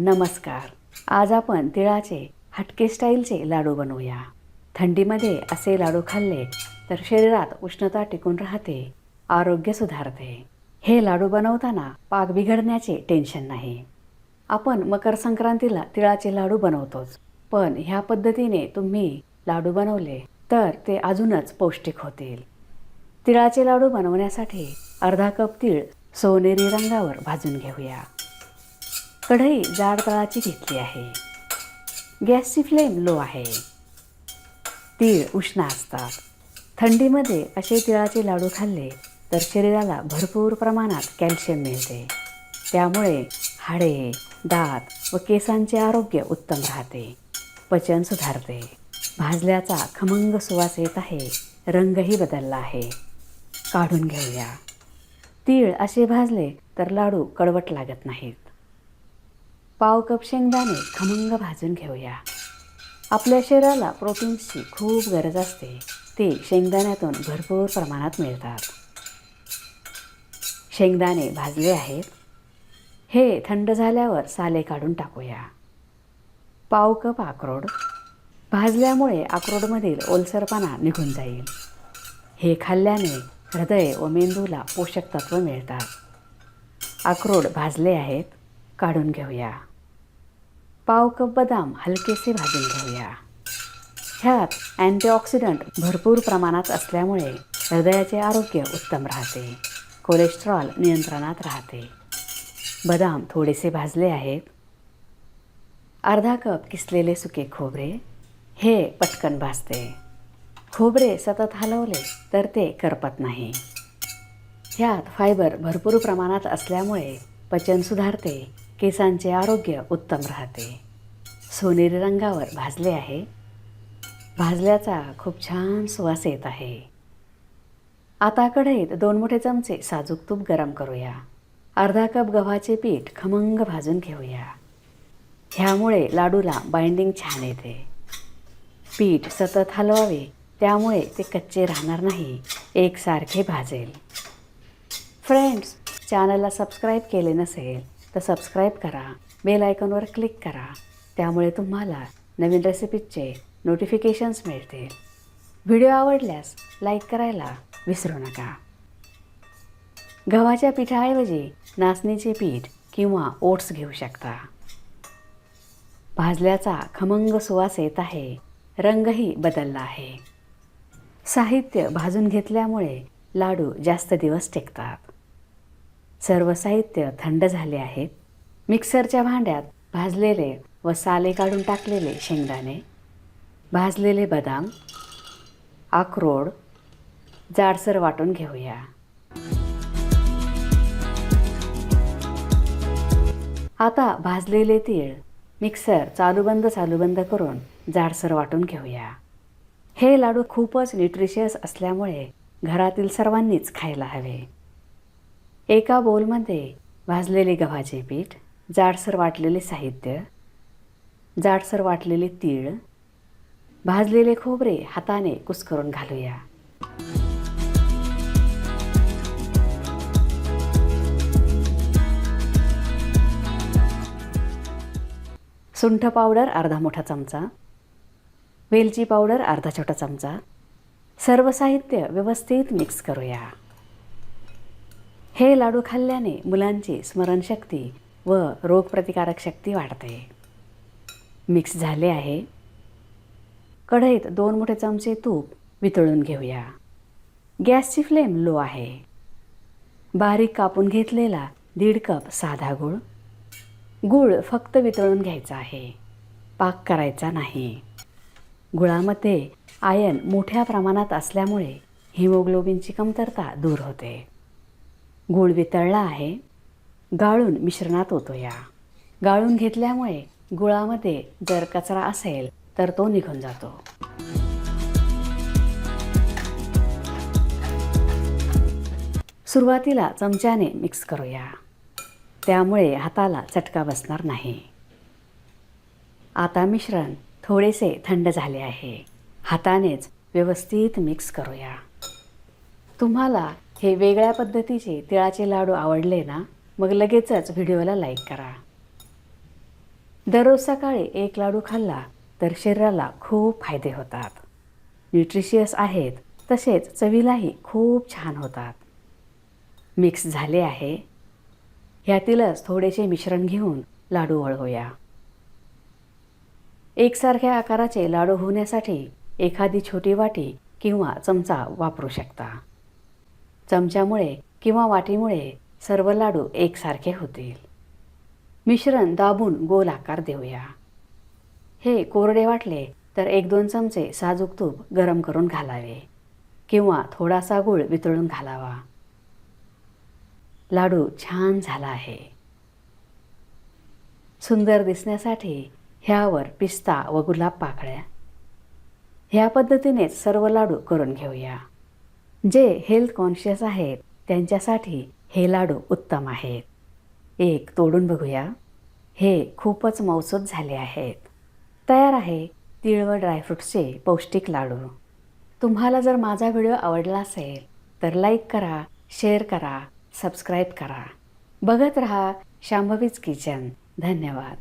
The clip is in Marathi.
नमस्कार. आज आपण तिळाचे हटके स्टाईलचे लाडू बनवूया. थंडीमध्ये असे लाडू खाल्ले तर शरीरात उष्णता टिकून राहते आरोग्य सुधारते. हे लाडू बनवताना पाक बिघडण्याचे टेन्शन नाही. आपण मकर संक्रांतीला तिळाचे लाडू बनवतोच पण ह्या पद्धतीने तुम्ही लाडू बनवले तर ते अजूनच पौष्टिक होतील. तिळाचे लाडू बनवण्यासाठी अर्धा कप तीळ सोनेरी रंगावर भाजून घेऊया. कढई जाड तळाची घेतली आहे. गॅसची फ्लेम लो आहे. तीळ उष्ण असतात. थंडीमध्ये असे तिळाचे लाडू खाल्ले तर शरीराला भरपूर प्रमाणात कॅल्शियम मिळते. त्यामुळे हाडे दात व केसांचे आरोग्य उत्तम राहते. पचन सुधारते. भाजल्याचा खमंग सुवास येत आहे. रंगही बदलला आहे. काढून घेऊया. तीळ असे भाजले तर लाडू कडवट लागत नाहीत. पाव कप शेंगदाणे खमंग भाजून घेऊया. आपल्या शरीराला प्रोटीन्सची खूप गरज असते. ते शेंगदाण्यातून भरपूर प्रमाणात मिळतात. शेंगदाणे भाजले आहेत. हे थंड झाल्यावर साले काढून टाकूया. पाव कप अक्रोड भाजल्यामुळे अक्रोडमधील ओलसरपणा निघून जाईल. हे खाल्ल्याने हृदय व मेंदूला पोषक तत्व मिळतात. अक्रोड भाजले आहेत. काढून घेऊया. पाव कप बदाम हलकेसे भाजून घेऊया. ह्यात अँटीऑक्सिडंट भरपूर प्रमाणात असल्यामुळे हृदयाचे आरोग्य उत्तम राहते. कोलेस्ट्रॉल नियंत्रणात राहते. बदाम थोडेसे भाजले आहेत. अर्धा कप किसलेले सुके खोबरे हे पटकन भाजते. खोबरे सतत हलवले तर ते करपत नाही. ह्यात फायबर भरपूर प्रमाणात असल्यामुळे पचन सुधारते. केसांचे आरोग्य उत्तम राहते. सोनेरी रंगावर भाजले आहे. भाजल्याचा खूप छान सुवास येत आहे. आता कढईत दोन मोठे चमचे साजूक तूप गरम करूया. अर्धा कप गव्हाचे पीठ खमंग भाजून घेऊया. ह्यामुळे लाडूला बाइंडिंग छान येते. पीठ सतत हलवावे त्यामुळे ते कच्चे राहणार नाही. एकसारखे भाजेल. फ्रेंड्स चॅनलला सबस्क्राईब केले नसेल तर सबस्क्राईब करा बेल आयकॉनवर क्लिक करा. त्यामुळे तुम्हाला नवीन रेसिपीजचे नोटिफिकेशन्स मिळतील. व्हिडिओ आवडल्यास लाईक करायला विसरू नका. गव्हाच्या पिठाऐवजी नाचणीचे पीठ किंवा ओट्स घेऊ शकता. भाजल्याचा खमंग सुवास येत आहे रंगही बदलला आहे. साहित्य भाजून घेतल्यामुळे लाडू जास्त दिवस टिकतात. सर्व साहित्य थंड झाले आहेत मिक्सरच्या भांड्यात भाजलेले व साले काढून टाकलेले शेंगदाणे भाजलेले बदाम अक्रोड जाडसर वाटून घेऊया. आता भाजलेले तीळ मिक्सर चालूबंद चालूबंद करून जाडसर वाटून घेऊया. हे लाडू खूपच न्यूट्रिशियस असल्यामुळे घरातील सर्वांनीच खायला हवे. एका बोलमध्ये भाजलेले गव्हाचे पीठ जाडसर वाटलेले साहित्य जाडसर वाटलेले तीळ भाजलेले खोबरे हाताने कुस्करून घालूया. सुंठ पावडर अर्धा मोठा चमचा वेलची पावडर अर्धा छोटा चमचा. सर्व साहित्य व्यवस्थित मिक्स करूया. हे लाडू खाल्ल्याने मुलांची स्मरणशक्ती व रोगप्रतिकारक शक्ती वाढते. मिक्स झाले आहे. कढईत दोन मोठे चमचे तूप वितळून घेऊया. गॅसची फ्लेम लो आहे. बारीक कापून घेतलेला दीड कप साधा गूळ. गूळ फक्त वितळून घ्यायचा आहे. पाक करायचा नाही. गुळामध्ये आयन मोठ्या प्रमाणात असल्यामुळे हिमोग्लोबिनची कमतरता दूर होते. गूळ वितळला आहे. गाळून मिश्रणात होतो या गाळून घेतल्यामुळे गुळामध्ये जर कचरा असेल तर तो निघून जातो. सुरुवातीला चमच्याने मिक्स करूया. त्यामुळे हाताला चटका बसणार नाही. आता मिश्रण थोडेसे थंड झाले आहे. हातानेच व्यवस्थित मिक्स करूया. तुम्हाला हे वेगळ्या पद्धतीचे तिळाचे लाडू आवडले ना मग लगेचच व्हिडिओला लाईक करा. दररोज सकाळी एक लाडू खाल्ला तर शरीराला खूप फायदे होतात. न्यूट्रिशियस आहेत तसेच चवीलाही खूप छान होतात. मिक्स झाले आहे. ह्यातीलच थोडेसे मिश्रण घेऊन लाडू वळवूया. एकसारख्या आकाराचे लाडू होण्यासाठी एखादी छोटी वाटी किंवा चमचा वापरू शकता. चमच्यामुळे किंवा वाटीमुळे सर्व लाडू एकसारखे होतील. मिश्रण दाबून गोल आकार देऊया. हे कोरडे वाटले तर एक दोन चमचे साजूक तूप गरम करून घालावे किंवा थोडासा गूळ वितळून घालावा. लाडू छान झाला आहे. सुंदर दिसण्यासाठी ह्यावर पिस्ता व गुलाब पाकळ्या. ह्या पद्धतीनेच सर्व लाडू करून घेऊया. जे हेल्थ कॉन्शियस आहेत त्यांच्यासाठी हे लाडू उत्तम आहेत. एक तोडून बघूया. हे खूपच मौसूद झाले आहेत. तयार आहे तिळव व ड्रायफ्रूट्सचे पौष्टिक लाडू. तुम्हाला जर माझा व्हिडिओ आवडला असेल तर लाईक करा शेअर करा सबस्क्राईब करा. बघत रहा शांभवीज किचन. धन्यवाद.